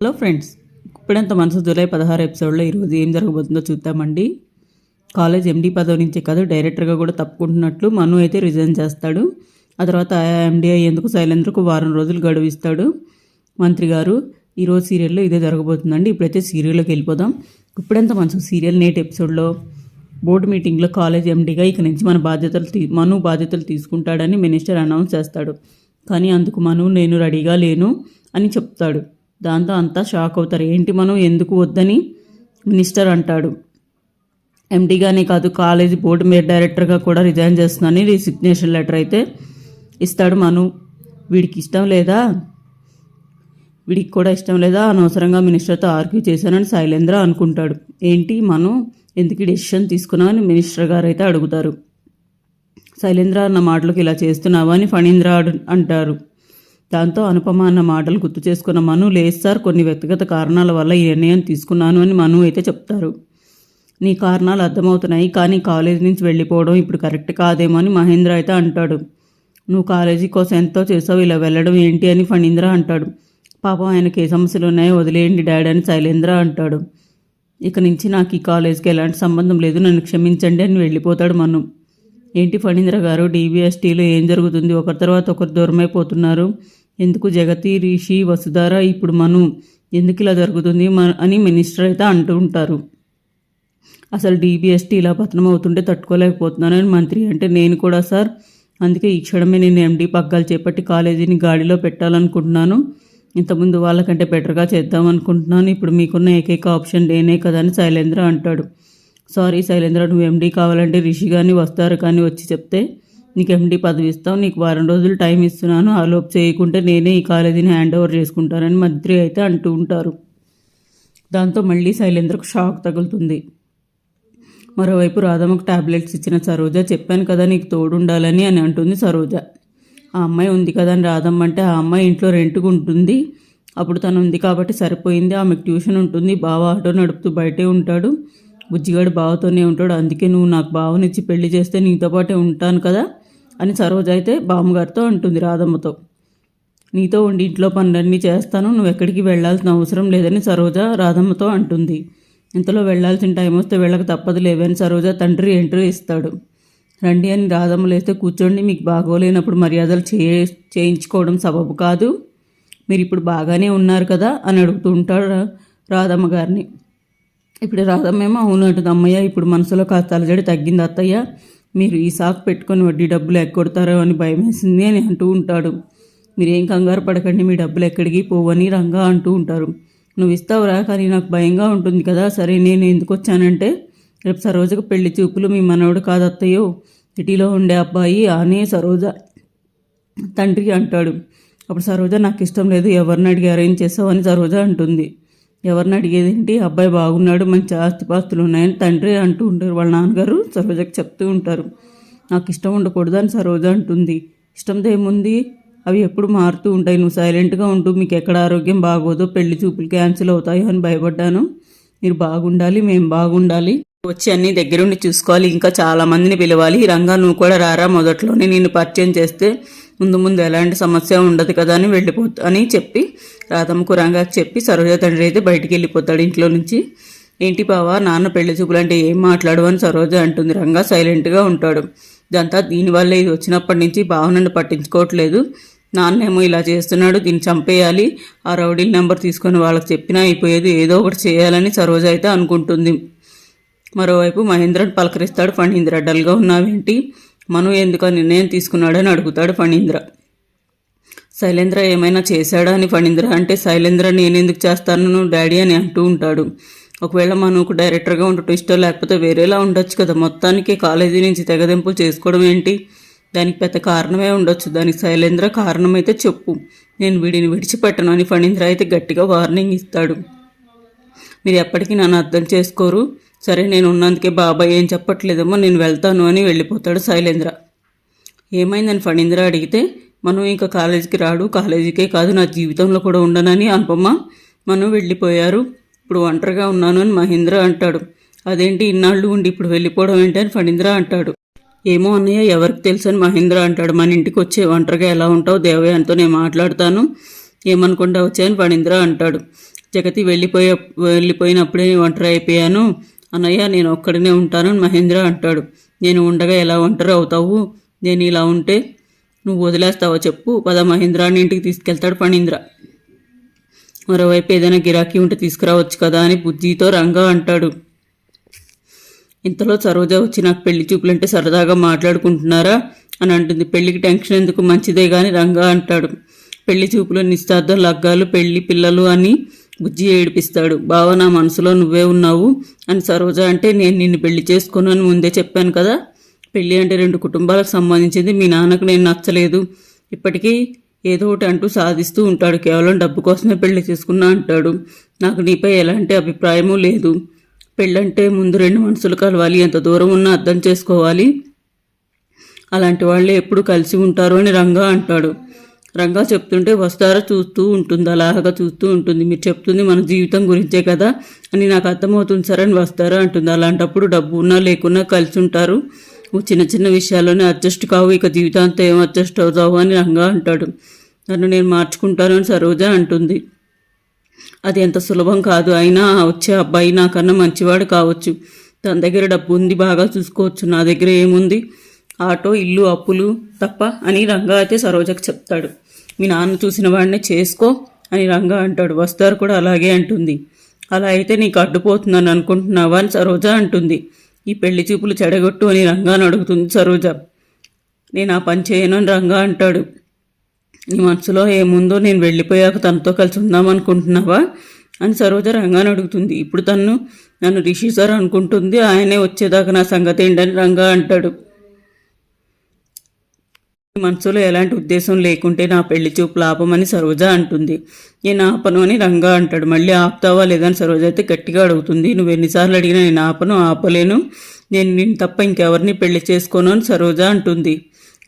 Hello friends ఇప్పుడంత మనసు July పదహారు ఎపిసోడ్లో ఈరోజు ఏం జరగబోతుందో చూద్దామండి. కాలేజ్ ఎండి పదవి నుంచే కాదు డైరెక్టర్గా కూడా తప్పుకుంటున్నట్లు మను అయితే రిజైన్ చేస్తాడు. ఆ తర్వాత ఎండి అయ్యేందుకు శైలేంద్రకు వారం రోజులు గడువిస్తాడు మంత్రి గారు ఈరోజు సీరియల్లో ఇదే జరగబోతుందండి. ఇప్పుడైతే సీరియల్లోకి వెళ్ళిపోదాం. ఇప్పుడంత మనసు సీరియల్ నేటి ఎపిసోడ్లో బోర్డు మీటింగ్లో కాలేజ్ ఎండీగా ఇక నుంచి మన బాధ్యతలు తీ మను బాధ్యతలు తీసుకుంటాడని మినిస్టర్ అనౌన్స్ చేస్తాడు. కానీ అందుకు మను నేను రెడీగా లేను అని చెప్తాడు. దాంతో అంతా షాక్ అవుతారు. ఏంటి మనం ఎందుకు వద్దని మినిస్టర్ అంటాడు. ఎండీగానే కాదు కాలేజీ బోర్డు మీద డైరెక్టర్గా కూడా రిజైన్ చేస్తున్నానని రిసిగ్నేషన్ లెటర్ అయితే ఇస్తాడు మను. వీడికి ఇష్టం లేదా? వీడికి కూడా ఇష్టం లేదా? అనవసరంగా మినిస్టర్తో ఆర్గ్యూ చేశానని శైలేంద్ర అనుకుంటాడు. ఏంటి మనం? ఎందుకు డెసిషన్ తీసుకున్నామని మినిస్టర్ గారు అయితే అడుగుతారు. శైలేంద్ర అన్న మాటలకు ఇలా చేస్తున్నావా అని ఫణీంద్ర అంటారు. దాంతో అనుపమ అన్న మాటలు గుర్తు చేసుకున్న మను లేదు సార్ కొన్ని వ్యక్తిగత కారణాల వల్ల ఈ నిర్ణయం తీసుకున్నాను అని మను అయితే చెప్తారు. నీ కారణాలు అర్థమవుతున్నాయి కానీ కాలేజీ నుంచి వెళ్ళిపోవడం ఇప్పుడు కరెక్ట్ కాదేమో అని మహేంద్ర అయితే అంటాడు. నువ్వు కాలేజీ కోసం ఎంతో చేసావు ఇలా వెళ్ళడం ఏంటి అని ఫణీంద్ర అంటాడు. పాపం ఆయనకి ఏ సమస్యలు ఉన్నాయో వదిలేయండి డాడీ అని శైలేంద్ర అంటాడు. ఇక నుంచి నాకు ఈ కాలేజీకి ఎలాంటి సంబంధం లేదు నన్ను క్షమించండి అని వెళ్ళిపోతాడు మను. ఏంటి ఫణీంద్ర గారు డీబీఎస్టీలో ఏం జరుగుతుంది? ఒకరి తర్వాత ఒకరు దూరమైపోతున్నారు. ఎందుకు జగతి రిషి వసుధార ఇప్పుడు మను? ఎందుకు ఇలా జరుగుతుంది అని మినిస్టర్ అయితే అంటూ ఉంటారు. అసలు డీబీఎస్టీ ఇలా పతనం అవుతుంటే తట్టుకోలేకపోతున్నానని మంత్రి అంటే నేను కూడా సార్. అందుకే ఈ క్షణమే నేను ఎండీ పగ్గాలు చేపట్టి కాలేజీని గాడిలో పెట్టాలనుకుంటున్నాను. ఇంతకుముందు వాళ్ళకంటే బెటర్గా చేద్దాం అనుకుంటున్నాను ఇప్పుడు మీకున్న ఏకైక ఆప్షన్ నేనే కదా అని శైలేంద్ర అంటాడు. సారీ శైలేంద్ర నువ్వు ఎండీ కావాలంటే రిషి కానీ వస్తారు కానీ వచ్చి చెప్తే నీకు ఎండి పదవి ఇస్తాం నీకు వారం రోజులు టైం ఇస్తున్నాను ఆలోపు చేయకుంటే నేనే ఈ కాలేజీని హ్యాండ్ ఓవర్ చేసుకుంటానని మంత్రి అయితే అంటూ ఉంటారు. దాంతో మళ్ళీ శైలేంద్రకు షాక్ తగులుతుంది. మరోవైపు రాధమ్మకు టాబ్లెట్స్ ఇచ్చిన సరోజ చెప్పాను కదా నీకు తోడుండాలని అని అంటుంది సరోజ. ఆ అమ్మాయి ఉంది కదా అని రాధమ్మ అంటే ఆ అమ్మాయి ఇంట్లో రెంట్కు ఉంటుంది. అప్పుడు తను ఉంది కాబట్టి సరిపోయింది ఆమెకు ట్యూషన్ ఉంటుంది. బావ ఆటో నడుపుతూ బయటే ఉంటాడు. బుజ్జిగాడు బావతోనే ఉంటాడు. అందుకే నువ్వు నాకు బావనిచ్చి పెళ్ళి చేస్తే నీతో పాటే ఉంటాను కదా. అని సరోజ అయితే బామ్మగారితో అంటుంది రాధమ్మతో. నీతో ఉండి ఇంట్లో పనులన్నీ చేస్తాను నువ్వు ఎక్కడికి వెళ్ళాల్సిన అవసరం లేదని సరోజ రాధమ్మతో అంటుంది. ఇంతలో వెళ్ళాల్సిన టైం వస్తే వెళ్ళక తప్పదు లేవని సరోజ తండ్రి ఎంట్రీ ఇస్తాడు. రండి అని రాధమ్మ లేస్తే కూర్చోండి మీకు బాగోలేనప్పుడు మర్యాదలు చే చేయించుకోవడం సబబు కాదు. మీరు ఇప్పుడు బాగానే ఉన్నారు కదా అని అడుగుతూ ఉంటాడు రాధమ్మ గారిని. ఇప్పుడు రాధమ్మేమో అవును అంటుంది అమ్మయ్య ఇప్పుడు మనసులో కాస్త అలజడి తగ్గింది అత్తయ్య. మీరు ఈ సాకు పెట్టుకొని వడ్డీ డబ్బులు ఎక్కొడతారో అని భయం వేసింది అని అంటూ ఉంటాడు. మీరేం కంగారు పడకండి మీ డబ్బులు ఎక్కడికి పోవని రంగా అంటూ ఉంటారు. నువ్వు ఇస్తావురా కానీ నాకు భయంగా ఉంటుంది కదా. సరే నేను ఎందుకు వచ్చానంటే రేపు సరోజకు పెళ్ళి చూపులు మీ మనవడు కాదత్తయ్యో. సిటీలో ఉండే అబ్బాయి ఆనే సరోజ తండ్రి అంటాడు. అప్పుడు సరోజ నాకు ఇష్టం లేదు ఎవరిని అడిగి అరేంజ్ చేసావు? అని సరోజ అంటుంది. ఎవరిని అడిగేదేంటి అబ్బాయి బాగున్నాడు మంచి ఆస్తిపాస్తులు ఉన్నాయని తండ్రి అంటూ ఉంటారు. వాళ్ళ నాన్నగారు సరోజకి చెప్తూ ఉంటారు. నాకు ఇష్టం ఉండకూడదు అని సరోజ అంటుంది. ఇష్టంతో ఏముంది? అవి ఎప్పుడు మారుతూ ఉంటాయి. నువ్వు సైలెంట్గా ఉంటూ మీకు ఎక్కడ ఆరోగ్యం బాగోదో. పెళ్ళి చూపులు క్యాన్సిల్ అవుతాయో అని భయపడ్డాను. మీరు బాగుండాలి మేము బాగుండాలి. వచ్చి అన్ని దగ్గరుండి చూసుకోవాలి. ఇంకా చాలా మందిని పిలవాలి. రంగా నువ్వు కూడా రారా మొదట్లోనే. నేను పరిచయం చేస్తే ముందు ముందు ఎలాంటి సమస్య ఉండదు కదా అని వెళ్ళిపోతా అని చెప్పి రాధమ్మ రంగాకి చెప్పి సరోజ తండ్రి అయితే బయటికి వెళ్ళిపోతాడు ఇంట్లో నుంచి. ఏంటి బావా నాన్న పెళ్ళి చూపులు అంటే ఏం మాట్లాడు అని సరోజ అంటుంది. రంగా సైలెంట్గా ఉంటాడు. ఇదంతా దీనివల్ల ఇది వచ్చినప్పటి నుంచి బావ నన్ను పట్టించుకోవట్లేదు. నాన్నేమో ఇలా చేస్తున్నాడు దీన్ని చంపేయాలి. ఆ రౌడీల నెంబర్ తీసుకొని వాళ్ళకి చెప్పినా అయిపోయేది ఏదో ఒకటి చేయాలని సరోజ అయితే అనుకుంటుంది. మరోవైపు మహేంద్రన్ పలకరిస్తాడు. ఫణీంద్ర డల్గా ఉన్నావేంటి? మను ఎందుకు ఆ నిర్ణయం తీసుకున్నాడని అడుగుతాడు ఫణీంద్ర. శైలేంద్ర ఏమైనా చేశాడా అని ఫణీంద్ర అంటే శైలేంద్ర నేనెందుకు చేస్తాను? డాడీ అని అంటూ ఉంటాడు. ఒకవేళ మనకు డైరెక్టర్గా ఉండటం ఇష్టం లేకపోతే వేరేలా ఉండొచ్చు కదా. మొత్తానికి కాలేజీ నుంచి తెగదెంపులు చేసుకోవడం ఏంటి? దానికి పెద్ద కారణమే ఉండొచ్చు. దానికి శైలేంద్ర కారణమైతే చెప్పు. నేను వీడిని విడిచిపెట్టను అని ఫణీంద్ర అయితే గట్టిగా వార్నింగ్ ఇస్తాడు. మీరు ఎప్పటికీ నన్ను అర్థం చేసుకోరు. సరే నేను ఉన్నందుకే బాబాయ్ ఏం చెప్పట్లేదమ్మా నేను వెళ్తాను అని వెళ్ళిపోతాడు శైలేంద్ర. ఏమైందని ఫణీంద్ర అడిగితే మనం ఇంకా కాలేజీకి రాడు కాలేజీకే కాదు నా జీవితంలో కూడా ఉండనని అనుపమ్మ. మనం వెళ్ళిపోయారు. ఇప్పుడు ఒంటరిగా ఉన్నాను అని మహేంద్ర అంటాడు. అదేంటి ఇన్నాళ్ళు ఉండి ఇప్పుడు వెళ్ళిపోవడం ఏంటి అని ఫణీంద్ర అంటాడు. ఏమో అన్నయ్య ఎవరికి తెలుసు అని మహేంద్ర అంటాడు. మన ఇంటికి వచ్చే ఒంటరిగా ఎలా ఉంటావు దేవయానితో నేను మాట్లాడతాను. ఏమనుకుంటా వచ్చాయని ఫణీంద్ర అంటాడు. జగతి వెళ్ళిపోయే వెళ్ళిపోయినప్పుడే ఒంటరి అయిపోయాను. అన్నయ్య నేను ఒక్కడినే ఉంటాను అని మహేంద్ర అంటాడు. నేను ఉండగా ఎలా ఒంటరి అవుతావు? నేను ఇలా ఉంటే నువ్వు వదిలేస్తావో చెప్పు. పద మహేంద్రాన్ని ఇంటికి తీసుకెళ్తాడు పణీంద్ర మరోవైపు ఏదైనా గిరాకీ ఉంటే తీసుకురావచ్చు కదా అని బుద్ధితో రంగా అంటాడు. ఇంతలో సరోజ వచ్చి నాకు పెళ్ళి చూపులంటే సరదాగా మాట్లాడుకుంటున్నారా? అని అంటుంది. పెళ్ళికి టెన్షన్ ఎందుకు? మంచిదే కానీ రంగా అంటాడు. పెళ్ళి చూపులు నిశ్చార్థం లగ్గాలు పెళ్ళి పిల్లలు అని బుజ్జి ఏడిపిస్తాడు. బావ నా మనసులో నువ్వే ఉన్నావు? అని సరోజ అంటే నేను నిన్ను పెళ్ళి చేసుకోను అని ముందే చెప్పాను కదా. పెళ్ళి అంటే రెండు కుటుంబాలకు సంబంధించింది. మీ నాన్నకు నేను నచ్చలేదు. ఇప్పటికీ ఏదో ఒకటి అంటూ సాధిస్తూ ఉంటాడు. కేవలం డబ్బు కోసమే పెళ్ళి చేసుకున్నా అంటాడు. నాకు నీపై ఎలాంటి అభిప్రాయము లేదు. పెళ్ళంటే ముందు రెండు మనసులు కలవాలి. ఎంత దూరం ఉన్నా అర్థం చేసుకోవాలి. అలాంటి వాళ్ళే ఎప్పుడు కలిసి ఉంటారు అని రంగా అంటాడు. రంగా చెప్తుంటే వస్తారా చూస్తూ ఉంటుంది అలాగా చూస్తూ ఉంటుంది. మీరు చెప్తుంది మన జీవితం గురించే కదా అని నాకు అర్థమవుతుంది. సార్ అని వస్తారా అంటుంది. అలాంటప్పుడు డబ్బు ఉన్నా లేకున్నా కలిసి ఉంటారు. చిన్న చిన్న విషయాల్లోనే అడ్జస్ట్ కావు. ఇక జీవితాంతం ఏం అడ్జస్ట్ అవుతావు అని రంగా అంటాడు. నన్ను నేను మార్చుకుంటాను అని సరోజ అంటుంది. అది ఎంత సులభం కాదు. అయినా వచ్చే అబ్బాయి నాకన్నా మంచివాడు కావచ్చు. తన దగ్గర డబ్బు ఉంది బాగా చూసుకోవచ్చు. నా దగ్గర ఏముంది? ఆటో ఇల్లు అప్పులు తప్ప అని రంగా అయితే సరోజకు చెప్తాడు. మీ నాన్న చూసిన వాడినే చేసుకో అని రంగా అంటాడు. వస్తారు కూడా అలాగే అంటుంది. అలా అయితే నీకు అడ్డుపోతుందని అనుకుంటున్నావా అని సరోజ అంటుంది. ఈ పెళ్ళి చూపులు చెడగొట్టు అని రంగాను అడుగుతుంది సరోజ. నేను ఆ పని చేయను అని రంగా అంటాడు. నీ మనసులో ఏముందో నేను వెళ్ళిపోయాక తనతో కలిసి ఉందామనుకుంటున్నావా అని సరోజ రంగాను అడుగుతుంది. ఇప్పుడు తను నన్ను రిషి సార్ అనుకుంటుంది. ఆయనే వచ్చేదాకా నా సంగతి ఏంటని రంగా అంటాడు. మనసులో ఎలాంటి ఉద్దేశం లేకుంటే నా పెళ్ళి చూపు లాభమని సరోజ అంటుంది. నేను ఆపను అని రంగా అంటాడు. మళ్ళీ ఆపుతావా లేదని సరోజ అయితే గట్టిగా అడుగుతుంది. నువ్వు ఎన్నిసార్లు అడిగినా నేను ఆపను ఆపలేను. నేను నేను తప్ప ఇంకెవరిని పెళ్ళి చేసుకోను అని సరోజ అంటుంది.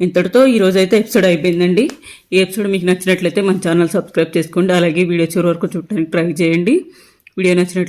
ఇంతటితో ఈరోజైతే ఎపిసోడ్ అయిపోయిందండి. ఈ ఎపిసోడ్ మీకు నచ్చినట్లయితే మన ఛానల్ సబ్స్క్రైబ్ చేసుకోండి. అలాగే వీడియో చివరి వరకు చూడడానికి ట్రై చేయండి. వీడియో నచ్చినట్లయితే